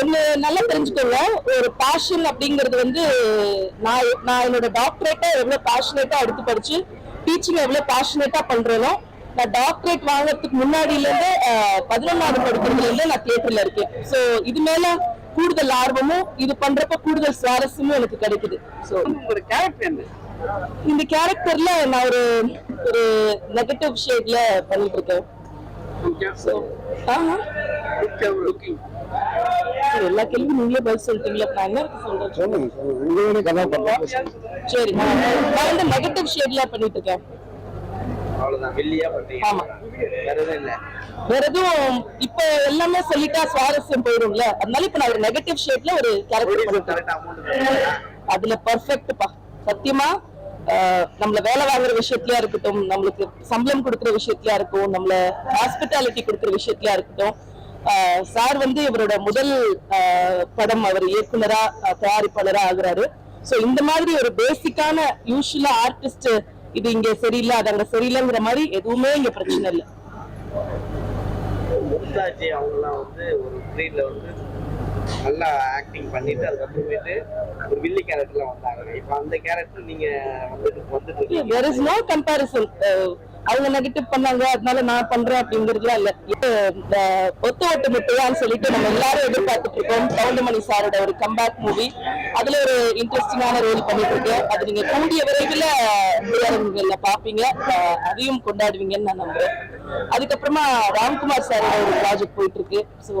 ஒண்ணு நல்லா தெரிஞ்சுக்கோங்க. ஒரு பேஷன் அப்படிங்கிறது வந்து நான் நான் என்னோட டாக்டரேட்டை எவ்வளவு பேஷனேட்டா எடுத்து படிச்சு டீச்சிங் எவ்வளவு பேஷனேட்டா பண்றேனோ நான் டாக்டரேட் வாங்குறதுக்கு முன்னாடில இருந்து பதினொன்னாவது படிக்கிறதுல இருந்து நான் தியேட்டர்ல இருக்கேன். சோ இது மேல கூடுதல் ஆர்வமும் இது பண்றப்ப கூடுதல் சுவாரஸ்யமும் எனக்கு கிடைக்குது. சோ உங்களோட கேரக்டர் இந்த கேரக்டர்ல நான் ஒரு ஒரு நெகட்டிவ் ஷேட்ல பண்ணிட்டு இருக்கேன். எல்லா கேள்வியும் நீங்களே பதில் சொல்லிட்டீங்களா சரி நான் வந்து நெகட்டிவ் ஷேட்ல பண்ணிட்டு இருக்கேன். அவ்வளவுதான். வெள்ளியா பண்றீங்க ஆமா. வேற எதுவும் இல்ல. வேற எதுவும் இப்ப எல்லாமே சொல்லிட்டா சுவாரஸ்யம் போயிடும்ல அதனால இப்ப நான் ஒரு நெகட்டிவ் ஷேட்ல ஒரு கேரக்டர் கரெக்டா அமௌண்ட் அதுல பர்ஃபெக்ட்பா சத்தியமா நம்மள வேலை வாங்குற விஷயத்திலயா இருக்கட்டும் நம்மளுக்கு சம்பளம் கொடுக்குற விஷயத்திலயா இருக்கும் நம்மள ஹாஸ்பிட்டாலிட்டி கொடுக்குற விஷயத்திலயா இருக்கட்டும் சார் வந்து இவரோட முதல் படம் அவர் இயக்குனரா தயாரிப்பாளரா ஆகுறாரு. சோ இந்த மாதிரி ஒரு பேசிக்கான யூஸ்வலா ஆர்டிஸ்ட் இது இங்க சரியில்லை அது அங்க சரியில்லைங்கிற மாதிரி எதுவுமே இங்க பிரச்சனை இல்லை. மும்தாஜி அவங்கலாம் வந்து ஒரு ஸ்க்ரீன்ல வந்து நல்லா ஆக்டிங் பண்ணிட்டு அதுக்கப்புறமேட்டு ஒரு வில்லி கேரக்டர்ல வந்தாங்க. இப்போ அந்த கேரக்டர் நீங்க வந்துட்டு வந்துட்டு is no comparison அஹ் அவங்க நெகட்டிவ் பண்ணாங்க அதனால நான் பண்றேன் அப்படிங்கிறதுலாம் இல்ல. இந்த ஒத்து ஒட்டு முட்டையான்னு சொல்லிட்டு நம்ம எல்லாரும் எதிர்பார்த்துட்டு இருக்கோம். கவுண்டமணி சாரோட ஒரு கம்பேக் மூவி அதுல ஒரு இன்ட்ரெஸ்டிங்கான ரோல் பண்ணிட்டு இருக்கேன் அது நீங்க கூடிய விரைவில் திரையரங்குகள்ல பாப்பீங்க அதையும் கொண்டாடுவீங்கன்னு நான் நம்புறேன். அதுக்கப்புறமா ராம்குமார் சாரோட ஒரு ப்ராஜெக்ட் போயிட்டு இருக்கு ஸோ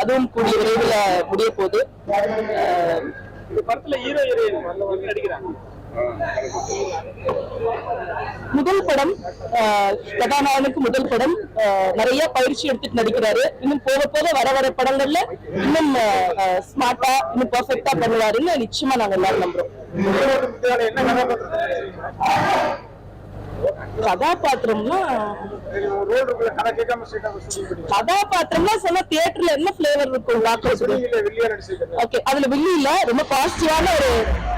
அதுவும் கூடிய விரைவில் முடிய போகுது. இந்த படத்துல ஹீரோ ஹீரோயின் நடிக்கிறாங்க. முதல் படம் கதாநாயகனுக்கு முதல் படம். நிறைய பயிற்சி எடுத்துட்டு நடிக்கிறாரு. இன்னும் போக போக வர வர படங்கள்ல இன்னும் ஸ்மார்ட்டா இன்னும் பெர்ஃபெக்டா பண்ணுவாருன்னு நிச்சயமா நாங்க எல்லாரும் நம்புறோம். கதாபாத்திரம்னா கதாபாத்திரம்னா சொன்னா தியேட்டர்ல என்ன ஃபிளேவர் இருக்கும் ஓகே அதுல வில்லி இல்ல ரொம்ப பாசிட்டிவான ஒரு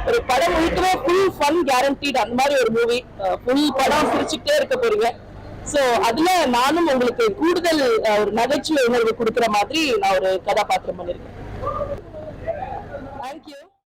ஒரு படம் முழுக்கவே ஃபுல் ஃபன் கேரண்டீட் அந்த மாதிரி ஒரு மூவி ஃபுல் படம் சிரிச்சுக்கிட்டே இருக்க போறீங்க. சோ அதுல நானும் உங்களுக்கு கூடுதல் ஒரு நகைச்சுவை உணர்வு கொடுக்குற மாதிரி நான் ஒரு கதாபாத்திரம் பண்ணிருக்கேன் தேங்க்யூ